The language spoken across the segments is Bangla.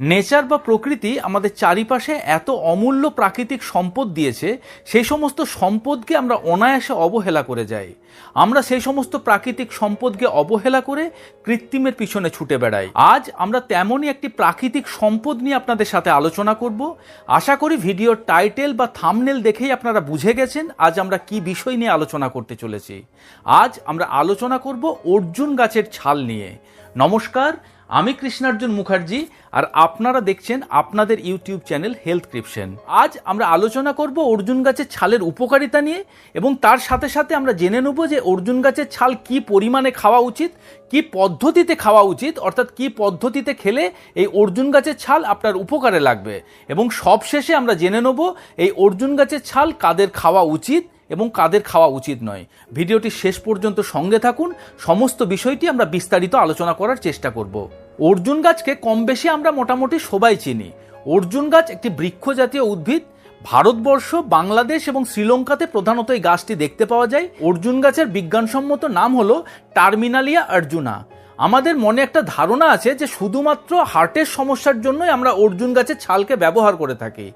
নেচার বা প্রকৃতি আমাদের চারিপাশে এত অমূল্য প্রাকৃতিক সম্পদ দিয়েছে, সেই সমস্ত সম্পদকে আমরা অনায়াসে অবহেলা করে যাই। আমরা সেই সমস্ত প্রাকৃতিক সম্পদকে অবহেলা করে কৃত্রিমের পিছনে ছুটে বেড়াই। আজ আমরা তেমনই একটি প্রাকৃতিক সম্পদ নিয়ে আপনাদের সাথে আলোচনা করব। আশা করি ভিডিওর টাইটেল বা থামনেল দেখেই আপনারা বুঝে গেছেন আজ আমরা কি বিষয় নিয়ে আলোচনা করতে চলেছি। আজ আমরা আলোচনা করব অর্জুন গাছের ছাল নিয়ে। নমস্কার আমি কৃষ্ণার্জুন মুখার্জি, আর আপনারা দেখছেন আপনাদের ইউটিউব চ্যানেল হেলথ ক্রিপশন। আজ আমরা আলোচনা করব অর্জুন গাছের ছালের উপকারিতা নিয়ে, এবং তার সাথে সাথে আমরা জেনে নেব যে অর্জুন গাছের ছাল কি পরিমাণে খাওয়া উচিত, কি পদ্ধতিতে খাওয়া উচিত, অর্থাৎ কি পদ্ধতিতে খেলে এই অর্জুন গাছের ছাল আপনার উপকারে লাগবে। এবং সবশেষে আমরা জেনে নেব এই অর্জুন গাছের ছাল কাদের খাওয়া উচিত এবং কাদের খাওয়া উচিত নয়। ভিডিওটি শেষ পর্যন্ত সঙ্গে থাকুন। সমস্ত বিষয়টি আমরা বিস্তারিত আলোচনা করার চেষ্টা করব। অর্জুন গাছকে কম বেশি আমরা মোটামুটি সবাই চিনি। অর্জুন গাছ একটি বৃক্ষ জাতীয় উদ্ভিদ। ভারতবর্ষ, বাংলাদেশ এবং শ্রীলঙ্কাতে প্রধানত এই গাছটি দেখতে পাওয়া যায়। অর্জুন গাছের বিজ্ঞানসম্মত নাম হলো টার্মিনালিয়া অর্জুনা। আমাদের মনে একটা ধারণা আছে যে শুধুমাত্র হার্টের সমস্যার জন্যই আমরা অর্জুন গাছের ছালকে ব্যবহার করে থাকি।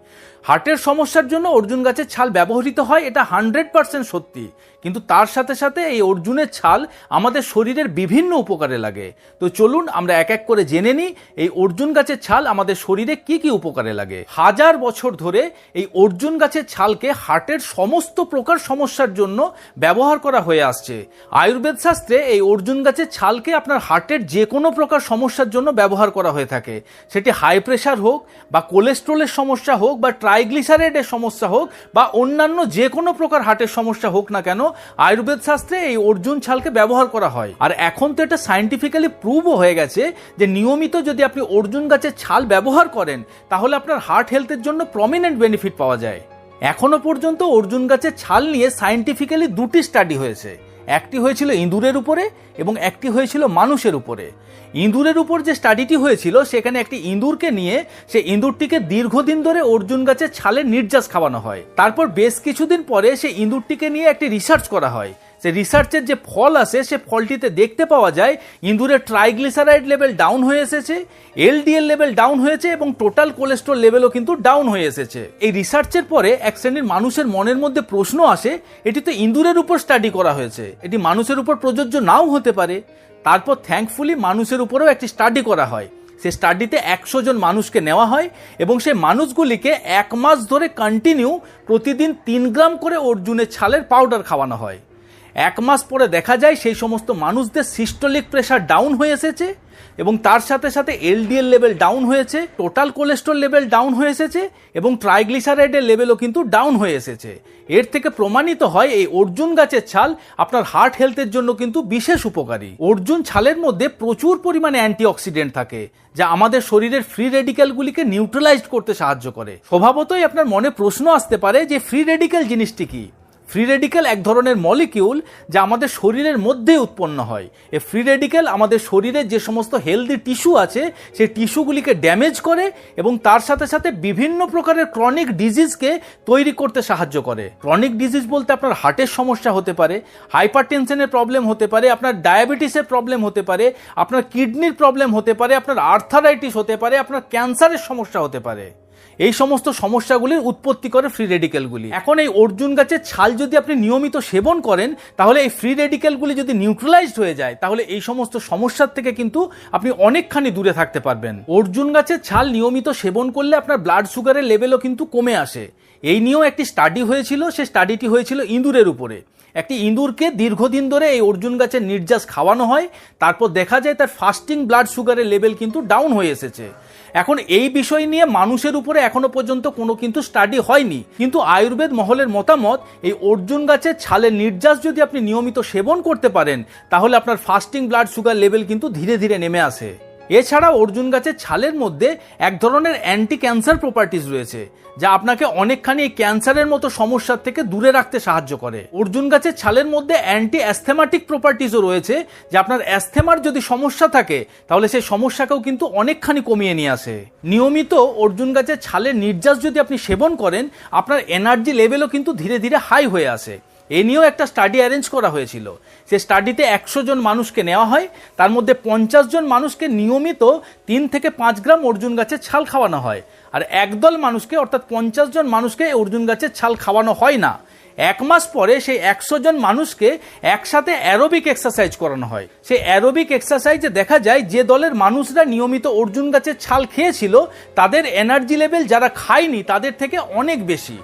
হার্টের সমস্যার জন্য অর্জুন গাছের ছাল ব্যবহৃত হয়, এটা হান্ড্রেড পার্সেন্ট সত্যি। কিন্তু তার সাথে সাথে এই অর্জুনের ছাল আমাদের শরীরের বিভিন্ন উপকারে লাগে। তো চলুন আমরা এক এক করে জেনে নিই, এই অর্জুন গাছের ছাল আমাদের শরীরে কি কি উপকারে লাগে। হাজার বছর ধরে এই অর্জুন গাছের ছালকে হার্টের সমস্ত প্রকার সমস্যার জন্য ব্যবহার করা হয়ে আসছে। আয়ুর্বেদ শাস্ত্রে এই অর্জুন গাছের ছালকে আপনার হার্টের যে কোনো প্রকার সমস্যার জন্য ব্যবহার করা হয়ে থাকে। সেটি হাই প্রেশার হোক বা কোলেস্ট্রলের সমস্যা হোক বা ট্রাইগ্লিসারাইডের সমস্যা হোক বা অন্যান্য যে কোনো প্রকার হার্টের সমস্যা হোক না কেন, আয়ুর্বেদ শাস্ত্রে এই অর্জুন ছালকে ব্যবহার করা হয়। আর এখন তো এটা সাইন্টিফিক্যালি প্রুভও হয়ে গেছে যে নিয়মিত যদি আপনি অর্জুন গাছের ছাল ব্যবহার করেন, তাহলে আপনার হার্ট হেলথের জন্য প্রমিনেন্ট বেনিফিট পাওয়া যায়। এখনও পর্যন্ত অর্জুন গাছের ছাল নিয়ে সাইন্টিফিক্যালি দুটি স্টাডি হয়েছে। একটি হয়েছিল ইঁদুরের উপরে এবং একটি হয়েছিল মানুষের উপরে। ইঁদুরের উপর যে স্টাডিটি হয়েছিল, সেখানে একটি ইঁদুরকে নিয়ে সে ইঁদুরটিকে দীর্ঘদিন ধরে অর্জুন গাছের ছালে নির্যাস খাওয়ানো হয়। তারপর বেশ কিছুদিন পরে সে ইঁদুরটিকে নিয়ে একটি রিসার্চ করা হয়। সে রিসার্চের যে ফল আসে সে ফলটিতে দেখতে পাওয়া যায়, ইঁদুরের ট্রাইগ্লিসারাইড লেভেল ডাউন হয়ে এসেছে এলডিএল লেভেল ডাউন হয়েছে এবং টোটাল কোলেস্ট্রল লেভেলও কিন্তু ডাউন হয়ে এসেছে। এই রিসার্চের পরে এক শ্রেণির মানুষের মনের মধ্যে প্রশ্ন আসে এটি তো ইঁদুরের উপর স্টাডি করা হয়েছে। এটি মানুষের উপর প্রযোজ্য নাও হতে পারে। তারপর থ্যাঙ্কফুলি মানুষের উপরেও একটি স্টাডি করা হয়। সে স্টাডিতে একশো জন মানুষকে নেওয়া হয় এবং সেই মানুষগুলিকে এক মাস ধরে কন্টিনিউ প্রতিদিন তিন গ্রাম করে অর্জুনের ছালের পাউডার খাওয়ানো হয়। এক মাস পরে দেখা যায় সেই সমস্ত মানুষদের সিস্টোলিক প্রেশার ডাউন হয়ে এসেছে এবং তার সাথে সাথে এলডিএল লেভেল ডাউন হয়েছে টোটাল কোলেস্ট্রল লেভেল ডাউন হয়ে এসেছে এবং ট্রাইগ্লিসারাইডের লেভেলও কিন্তু ডাউন হয়ে এসেছে। এর থেকে প্রমাণিত হয় এই অর্জুন গাছের ছাল আপনার হার্ট হেলথের জন্য কিন্তু বিশেষ উপকারী। অর্জুন ছালের মধ্যে প্রচুর পরিমাণে অ্যান্টিঅক্সিডেন্ট থাকে, যা আমাদের শরীরের ফ্রি রেডিক্যালগুলিকে নিউট্রালাইজ করতে সাহায্য করে। স্বভাবতই আপনার মনে প্রশ্ন আসতে পারে যে ফ্রি রেডিক্যাল জিনিসটি কি? ফ্রি রেডিক্যাল এক ধরনের মলিকিউল যা আমাদের শরীরের মধ্যেই উৎপন্ন হয়। এ ফ্রি রেডিক্যাল আমাদের শরীরের যে সমস্ত হেলদি টিস্যু আছে, সেই টিস্যুগুলিকে ড্যামেজ করে এবং তার সাথে সাথে বিভিন্ন প্রকারের ক্রনিক ডিজিজকে তৈরি করতে সাহায্য করে। ক্রনিক ডিজিজ বলতে আপনার হার্টের সমস্যা হতে পারে হাইপার টেনশনের প্রবলেম হতে পারে, আপনার ডায়াবেটিসের প্রবলেম হতে পারে, আপনার কিডনির প্রবলেম হতে পারে, আপনার আর্থারাইটিস হতে পারে, আপনার ক্যান্সারের সমস্যা হতে পারে। এই সমস্ত সমস্যাগুলির উৎপত্তি করে ফ্রি রেডিক্যালগুলি এখন এই অর্জুন গাছের ছাল যদি আপনি নিয়মিত সেবন করেন, তাহলে এই ফ্রি রেডিক্যালগুলি যদি নিউট্রালাইজড হয়ে যায়, তাহলে এই সমস্ত সমস্যার থেকে কিন্তু আপনি অনেকখানি দূরে থাকতে পারবেন। অর্জুন গাছের ছাল নিয়মিত সেবন করলে আপনার ব্লাড সুগারের লেভেলও কিন্তু কমে আসে। এই নিয়েও একটি স্টাডি হয়েছিল সে স্টাডিটি হয়েছিল ইঁদুরের উপরে। একটি ইঁদুরকে দীর্ঘদিন ধরে এই অর্জুন গাছের নির্যাস খাওয়ানো হয়, তারপর দেখা যায় তার ফাস্টিং ব্লাড সুগারের লেভেল কিন্তু ডাউন হয়ে এসেছে। এখন এই বিষয় নিয়ে মানুষের উপরে এখনও পর্যন্ত কোনো কিন্তু স্টাডি হয়নি। কিন্তু আয়ুর্বেদ মহলের মতামত, এই অর্জুন গাছের ছালের নির্যাস যদি আপনি নিয়মিত সেবন করতে পারেন, তাহলে আপনার ফাস্টিং ব্লাড সুগার লেভেল কিন্তু ধীরে ধীরে নেমে আসে। এছাড়া অর্জুন গাছের ছালের মধ্যে এক ধরনের অ্যান্টি ক্যান্সার প্রপার্টিজ রয়েছে, যা আপনাকে অনেকখানি এই ক্যান্সারের মতো সমস্যার থেকে দূরে রাখতে সাহায্য করে। অর্জুন গাছের ছালের মধ্যে অ্যান্টি অ্যাস্থেমাটিক প্রপার্টিজও রয়েছে, যে আপনার অ্যাস্থেমার যদি সমস্যা থাকে, তাহলে সেই সমস্যাকেও কিন্তু অনেকখানি কমিয়ে নিয়ে আসে। নিয়মিত অর্জুন গাছের ছালের নির্যাস যদি আপনি সেবন করেন, আপনার এনার্জি লেভেলও কিন্তু ধীরে ধীরে হাই হয়ে আসে। এ নিয়েও একটা স্টাডি অ্যারেঞ্জ করা হয়েছিল। সে স্টাডিতে একশো জন মানুষকে নেওয়া হয়, তার মধ্যে পঞ্চাশ জন মানুষকে নিয়মিত তিন থেকে পাঁচ গ্রাম অর্জুন গাছের ছাল খাওয়ানো হয়। আর একদল মানুষকে, অর্থাৎ পঞ্চাশ জন মানুষকে অর্জুন গাছের ছাল খাওয়ানো হয় না। এক মাস পরে সেই একশো জন মানুষকে একসাথে অ্যারোবিক এক্সারসাইজ করানো হয়। সেই অ্যারোবিক এক্সারসাইজে দেখা যায়, যে দলের মানুষরা নিয়মিত অর্জুন গাছের ছাল খেয়েছিল, তাদের এনার্জি লেভেল যারা খায়নি, তাদের থেকে অনেক বেশি।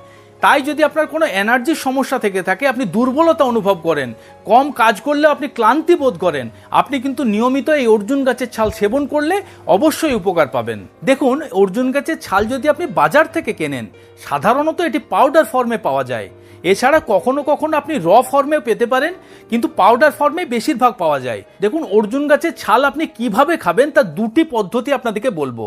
তাই যদি আপনার কোনো এনার্জির সমস্যা থেকে থাকে, আপনি দুর্বলতা অনুভব করেন, কম কাজ করলেও আপনি ক্লান্তি বোধ করেন, আপনি কিন্তু নিয়মিত এই অর্জুন গাছের ছাল সেবন করলে অবশ্যই উপকার পাবেন। দেখুন, অর্জুন গাছের ছাল যদি আপনি বাজার থেকে কেনেন, সাধারণত এটি পাউডার ফর্মে পাওয়া যায়। এছাড়া কখনো কখনো আপনি র ফর্মেও পেতে পারেন, কিন্তু পাউডার ফর্মে বেশিরভাগ পাওয়া যায়। দেখুন, অর্জুন গাছের ছাল আপনি কীভাবে খাবেন তার দুটি পদ্ধতি আপনাদেরকে বলব।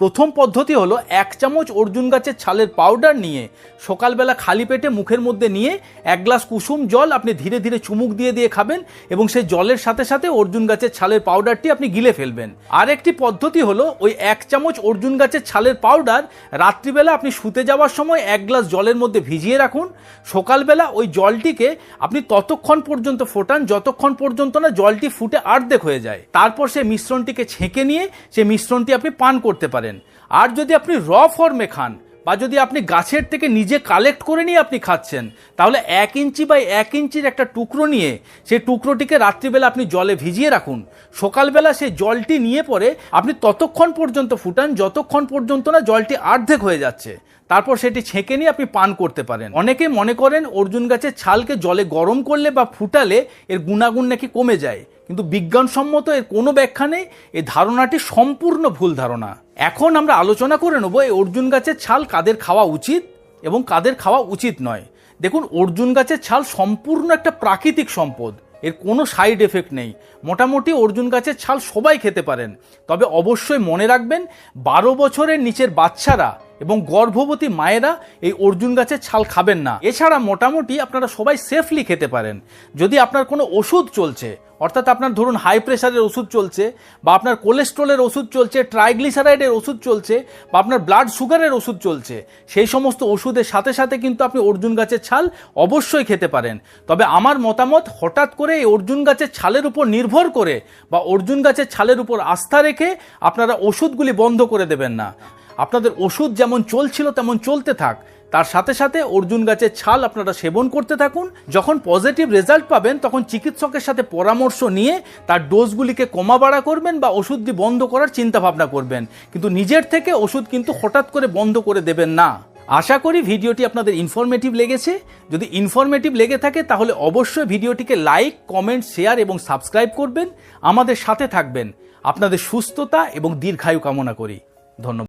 প্রথম পদ্ধতি হলো এক চামচ অর্জুন গাছের ছালের পাউডার নিয়ে সকালবেলা খালি পেটে মুখের মধ্যে নিয়ে এক গ্লাস কুসুম জল আপনি ধীরে ধীরে চুমুক দিয়ে দিয়ে খাবেন এবং সেই জলের সাথে সাথে অর্জুন গাছের ছালের পাউডারটি আপনি গিলে ফেলবেন। আর একটি পদ্ধতি হলো ওই এক চামচ অর্জুন গাছের ছালের পাউডার রাত্রিবেলা আপনি শুতে যাওয়ার সময় এক গ্লাস জলের মধ্যে ভিজিয়ে রাখুন। সকালবেলা ওই জলটিকে আপনি ততক্ষণ পর্যন্ত ফোটান, যতক্ষণ পর্যন্ত না জলটি ফুটে আর্ধেক হয়ে যায়। তারপর সেই মিশ্রণটিকে ছেঁকে নিয়ে সেই মিশ্রণটি আপনি পান করতে পারেন। আর যদি আপনি র ফর্মে খান বা যদি আপনি গাছের থেকে নিজে কালেক্ট করে নিয়ে আপনি খাচ্ছেন, তাহলে এক ইঞ্চি বাই এক ইঞ্চির একটা টুকরো নিয়ে সেই টুকরোটিকে রাত্রিবেলা আপনি জলে ভিজিয়ে রাখুন। সকালবেলা সেই জলটি নিয়ে পরে আপনি ততক্ষণ পর্যন্ত ফুটান, যতক্ষণ পর্যন্ত না জলটি আর্ধেক হয়ে যাচ্ছে। তারপর সেটি ছেঁকে নিয়ে আপনি পান করতে পারেন। অনেকে মনে করেন অর্জুন গাছের ছালকে জলে গরম করলে বা ফুটালে এর গুণাগুণ নাকি কমে যায়। কিন্তু বিজ্ঞানসম্মত এর কোনো ব্যাখ্যা নেই, এই ধারণাটি সম্পূর্ণ ভুল ধারণা। এখন আমরা আলোচনা করে নেব, এই অর্জুন গাছের ছাল কাদের খাওয়া উচিত এবং কাদের খাওয়া উচিত নয়। দেখুন, অর্জুন গাছের ছাল সম্পূর্ণ একটা প্রাকৃতিক সম্পদ, এর কোনো সাইড এফেক্ট নেই। মোটামুটি অর্জুন গাছের ছাল সবাই খেতে পারেন। তবে অবশ্যই মনে রাখবেন, বারো বছরের নিচের বাচ্চারা এবং গর্ভবতী মায়েরা এই অর্জুন গাছের ছাল খাবেন না। এছাড়া মোটামুটি আপনারা সবাই সেফলি খেতে পারেন। যদি আপনার কোনো ওষুধ চলছে, অর্থাৎ আপনার ধরুন হাই প্রেশারের ওষুধ চলছে, বা আপনার কোলেস্ট্রলের ওষুধ চলছে ট্রাইগ্লিসারাইডের ওষুধ চলছে, বা আপনার ব্লাড সুগারের ওষুধ চলছে, সেই সমস্ত ওষুধের সাথে সাথে কিন্তু আপনি অর্জুন গাছের ছাল অবশ্যই খেতে পারেন। তবে আমার মতামত, হঠাৎ করে এই অর্জুন গাছের ছালের উপর নির্ভর করে বা অর্জুন গাছের ছালের উপর আস্থা রেখে আপনারা ওষুধগুলি বন্ধ করে দেবেন না। আপনাদের ওষুধ যেমন চলছিল তেমন চলতে থাক। তার সাথে সাথে অর্জুন গাছের ছাল আপনারা সেবন করতে থাকুন। যখন পজিটিভ রেজাল্ট পাবেন, তখন চিকিৎসকের সাথে পরামর্শ নিয়ে তার ডোজগুলিকে কমা বাড়া করবেন বা ওষুধটি বন্ধ করার চিন্তা ভাবনা করবেন। কিন্তু নিজের থেকে ওষুধ কিন্তু হঠাৎ করে বন্ধ করে দেবেন না। আশা করি ভিডিওটি আপনাদের ইনফরমেটিভ লেগেছে। যদি ইনফরমেটিভ লেগে থাকে, তাহলে অবশ্যই ভিডিওটিকে লাইক কমেন্ট শেয়ার এবং সাবস্ক্রাইব করবেন। আমাদের সাথে থাকবেন। আপনাদের সুস্থতা এবং দীর্ঘায়ু কামনা করি। ধন্যবাদ।